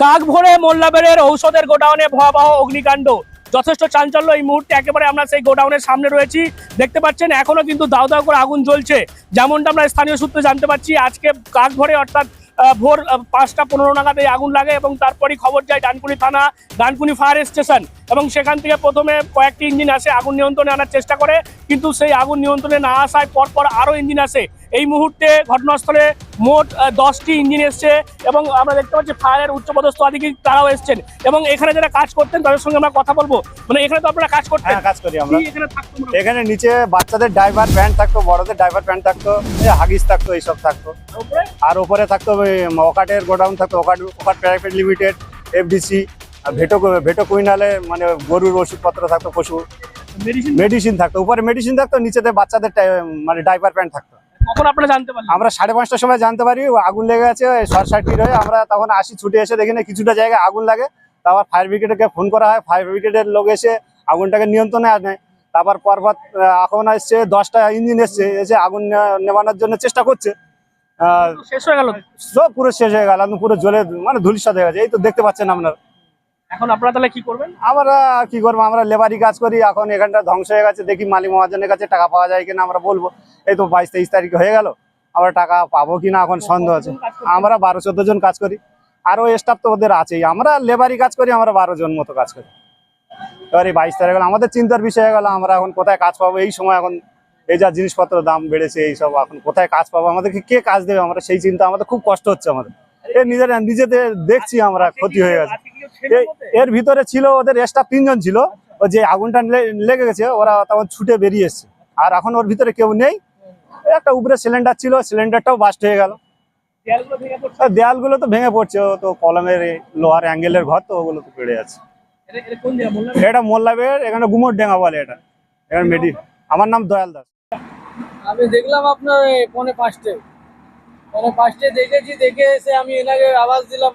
কাক ভরে মোল্লাবেরের ঔষধের গোডাউনে ভয়াবহ অগ্নিকাণ্ড। যথেষ্ট চাঞ্চল্য এই মুহূর্তে একেবারে আমরা সেই গোডাউনের সামনে রয়েছি। দেখতে পাচ্ছেন এখনও কিন্তু দাও দাও করে আগুন জ্বলছে। যেমনটা আমরা স্থানীয় সূত্রে জানতে পারছি আজকে কাক ভরে অর্থাৎ ভোর পাঁচটা পনেরো নাগাদ এই আগুন লাগে এবং তারপরই খবর যায় ডানকুনি থানা ডানকুনি ফায়ার স্টেশন এবং সেখান থেকে প্রথমে কয়েকটি ইঞ্জিন আসে আগুন নিয়ন্ত্রণে আনার চেষ্টা করে কিন্তু সেই আগুন নিয়ন্ত্রণে না আসায় পরপর আরও ইঞ্জিন আসে। এই মুহূর্তে ঘটনাস্থলে মোট দশটি ইঞ্জিন এসছে এবং আমরা দেখতে পাচ্ছি ফায়ারের উচ্চপদস্থ আধিকারিক তারাও এসছেন এবং এখানে যারা কাজ করতেন তাদের সঙ্গে আমরা কথা বলব। মানে এখানে তো আপনারা কাজ করতেন। হ্যাঁ কাজ করি আমরা। এখানে থাকতো এখানে নিচে বাচ্চাদের ড্রাইভার প্যান্ট থাকতো বড়দের ড্রাইভার প্যান্ট থাকতো হাগিস থাকতো এইসব থাকতো। আর ওপরে থাকতো ওকাটের গোডাউন থাকতো ওকাট ওকাট প্রাইভেট লিমিটেড এফডিসি আর ভেটো ভেটো কুইনালে মানে গরুর ওষুধপত্র থাকতো পশু। মেডিসিন থাকতো। উপরে মেডিসিন থাকতো নিচেতে বাচ্চাদের মানে ড্রাইভার প্যান্ট থাকতো। কখন আপনারা জানতে পারলেন? আমরা সাড়ে পাঁচটার সময় জানতে পারি আগুন লেগে আছে শর্ট হয়ে আমরা তখন আসি ছুটে এসে দেখি না কিছুটা জায়গায় আগুন লাগে। তারপর ফায়ার ব্রিগেডকে ফোন করা হয় ফায়ার ব্রিগেডের লোক এসে আগুনটাকে নিয়ন্ত্রণে আনে। তারপর আহ, এখন এসছে দশটা ইঞ্জিন এসছে এসে আগুন নেওয়া- নেভানোর জন্য চেষ্টা করছে। শেষ হয়ে গেল? সব পুরো শেষ হয়ে গেল পুরো জ্বলে মানে ধুলিসাত হয়ে গেছে। এই তো দেখতে পাচ্ছেন আপনারা। এখন আপনারা তাহলে কি করবেন? আমরা কি করব? আমরা লেবারি কাজ করি এখন এখানটা ধ্বংস হয়ে গেছে দেখি মালিক মহাজনের কাছে টাকা পাওয়া যায় কিনা আমরা বলব। এই তো বাইশ তেইশ তারিখ হয়ে গেল আমরা টাকা পাবো কিনা এখন সন্দেহ আছে। আমরা বারো চোদ্দ জন কাজ করি আরও স্টাফ তো ওদের আছেই। আমরা লেবারি কাজ করি আমরা বারো জন মতো কাজ করি। এবার এই বাইশ তারিখ আমাদের চিন্তার বিষয় হয়ে গেল আমরা এখন কোথায় কাজ পাবো? এই সময় এখন এই যা জিনিসপত্র দাম বেড়েছে এই সব এখন কোথায় কাজ পাবো? আমাদেরকে কে কাজ দেবে? আমরা সেই চিন্তা আমাদের খুব কষ্ট হচ্ছে আমাদের। নিজের নিজেদের দেখছি আমরা ক্ষতি হয়ে গেছে। এর ভিতরে ছিল ওদের স্টাফ তিনজন ছিল। ও যে আগুনটা লেগে গেছে ওরা তখন ছুটে বেরিয়ে এসছে। আর এখন ওর ভিতরে কেউ নেই। একটা উপরে সিলিন্ডার ছিল সিলিন্ডারটাও বাস্ট হয়ে গেল। দেয়ালগুলো তো ভেঙে পড়ছে ও তো কলমের লোহার অ্যাঙ্গেলের ঘর তো ওগুলো তো পেড়ে কোন এটা মোল্লাবের এখানে গুমোর ডেঙ্গা বলে এটা। এখানে মেডি আমার নাম দয়াল দাস। আমি দেখলাম আপনার পৌনে পাঁচটে। পৌনে পাঁচটে দেখেছি দেখে এসে আমি এনাকে আওয়াজ দিলাম।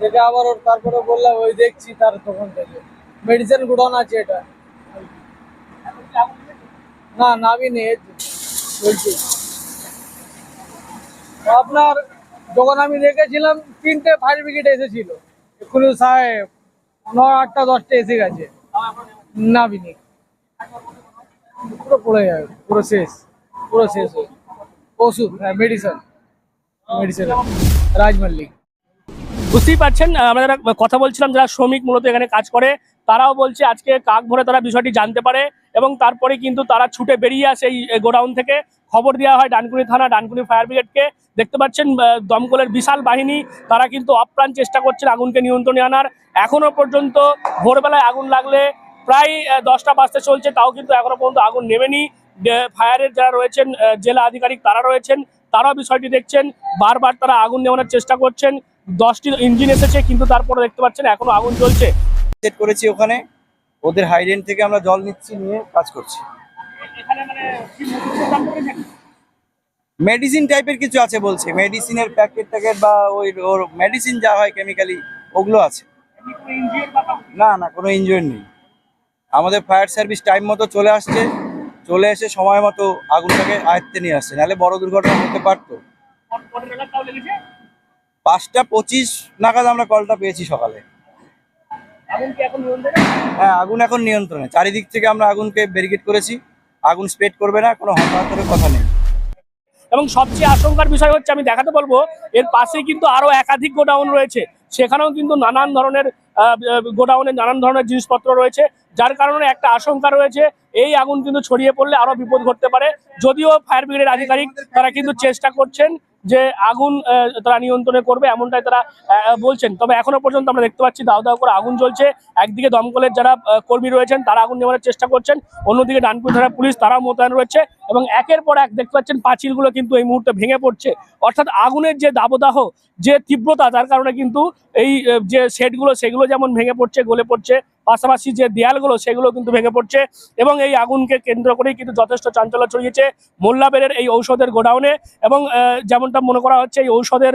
দেখে আবার ওর তারপরে বললাম ওই দেখছি তার তখন থেকে। মেডিসিন গোডাউন আছে এটা। না নামিনি এই যে, বলছি। আপনার যখন আমি দেখেছিলাম তিনটে ফায়ার ব্রিগেড এসেছিল। এক্ষুনি সাহেব ন আটটা দশটা এসে গেছে। নামিনি পুরো পড়ে যাবে পুরো শেষ পুরো শেষ ওষুধ মেডিসিন মেডিসিন বুঝতেই পারছেন আমরা কথা বলছিলাম, যারা শ্রমিক মূলত এখানে কাজ করে, তারাও বলছে আজকে কাক ভরে তারা বিষয়টি জানতে পারে এবং তারপরে কিন্তু তারা ছুটে বেরিয়ে আসে এই গোডাউন থেকে। খবর দেওয়া হয় ডানকুনি থানা, ডানকুনি ফায়ার ব্রিগেডকে দেখতে পাচ্ছেন দমকলের বিশাল বাহিনী, তারা কিন্তু অপ্রাণ চেষ্টা করছেন আগুনকে নিয়ন্ত্রণে আনার। এখনও পর্যন্ত ভোরবেলায় আগুন লাগলে প্রায় দশটা বাজতে চলছে তাও কিন্তু এখনও পর্যন্ত আগুন নেমেনি। ফায়ারের যারা রয়েছেন জেলা আধিকারিক তারা রয়েছেন তারাও বিষয়টি দেখছেন বারবার তারা আগুন নেওয়ানোর চেষ্টা করছেন। দশটি ইঞ্জিন এসেছে কিন্তু তারপরে দেখতে পাচ্ছেন এখনও আগুন জ্বলছে সেট করেছি ওখানে ওদের হাইডেন্ট থেকে আমরা জল নিচ্ছি নিয়ে কাজ করছি। এখানে মানে? মেডিসিন টাইপের কিছু আছে বলছে মেডিসিনের প্যাকেট ট্যাকেট বা ওই ওর মেডিসিন যা হয় কেমিক্যালি ওগুলো আছে। না না কোনো ইনজুরি নেই। আমাদের ফায়ার সার্ভিস টাইম মতো চলে আসছে। চলে এসে সময় মতো আগুনটাকে আয়ত্তে নিয়ে আসছে। নাহলে বড় দুর্ঘটনা হতে পারতো। পাঁচটা পঁচিশ নাগাদ আমরা কলটা পেয়েছি সকালে। হ্যাঁ আগুন এখন নিয়ন্ত্রণে। চারিদিক থেকে আমরা আগুনকে ব্যারিকেড করেছি। আগুন স্প্রেড করবে না, কোনো হতাহতের কথা নেই। এবং সবচেয়ে আশঙ্কার বিষয় হচ্ছে, আমি দেখাতে বলব, এর পাশেই কিন্তু আরও একাধিক গোডাউন রয়েছে। সেখানেও কিন্তু নানান ধরনের গোডাউনে নানান ধরনের জিনিসপত্র রয়েছে। যার কারণে একটা আশঙ্কা রয়েছে, এই আগুন কিন্তু ছড়িয়ে পড়লে আরও বিপদ ঘটতে পারে। যদিও ফায়ার ব্রিগেডের আধিকারিক তারা কিন্তু চেষ্টা করছেন যে আগুন তারা নিয়ন্ত্রণে করবে এমনটাই তারা বলছেন। তবে এখনও পর্যন্ত আমরা দেখতে পাচ্ছি দাও দাও করে আগুন জ্বলছে। একদিকে দমকলের যারা কর্মী রয়েছেন, তারা আগুন নেওয়ার চেষ্টা করছেন। অন্যদিকে ডানপুর থানা পুলিশ, তারাও মোতায়েন রয়েছে এবং একের পর এক দেখতে পাচ্ছেন পাঁচিলগুলো কিন্তু এই মুহূর্তে ভেঙে পড়ছে। অর্থাৎ আগুনের যে দাবদাহ, যে তীব্রতা, তার কারণে কিন্তু এই যে শেডগুলো, সেগুলো যেমন ভেঙে পড়ছে, গলে পড়ছে পাশাপাশি যে দেয়ালগুলো, সেগুলো কিন্তু ভেঙে পড়ছে এবং এই আগুনকে কেন্দ্র করেই কিন্তু যথেষ্ট চাঞ্চল্য ছড়িয়েছে মোল্লাবেরের এই ঔষধের গোডাউনে এবং যেমনটা মনে করা হচ্ছে এই ঔষধের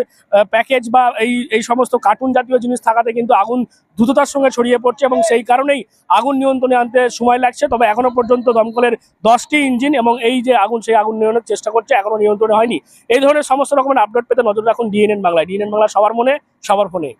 প্যাকেজ বা এই এই সমস্ত কার্টুন জাতীয় জিনিস থাকাতে কিন্তু আগুন দ্রুততার সঙ্গে ছড়িয়ে পড়ছে এবং সেই কারণেই আগুন নিয়ন্ত্রণে আনতে সময় লাগছে। তবে এখনও পর্যন্ত দমকলের দশটি ইঞ্জিন এবং এই যে আগুন, সেই আগুন নিয়ন্ত্রণের চেষ্টা করছে, এখনও নিয়ন্ত্রণে হয়নি। এই ধরনের সমস্ত রকমের আপডেট পেতে নজর রাখুন ডিএনএন বাংলায়। ডিএনএন বাংলা সবার মনে, সবার ফোনে।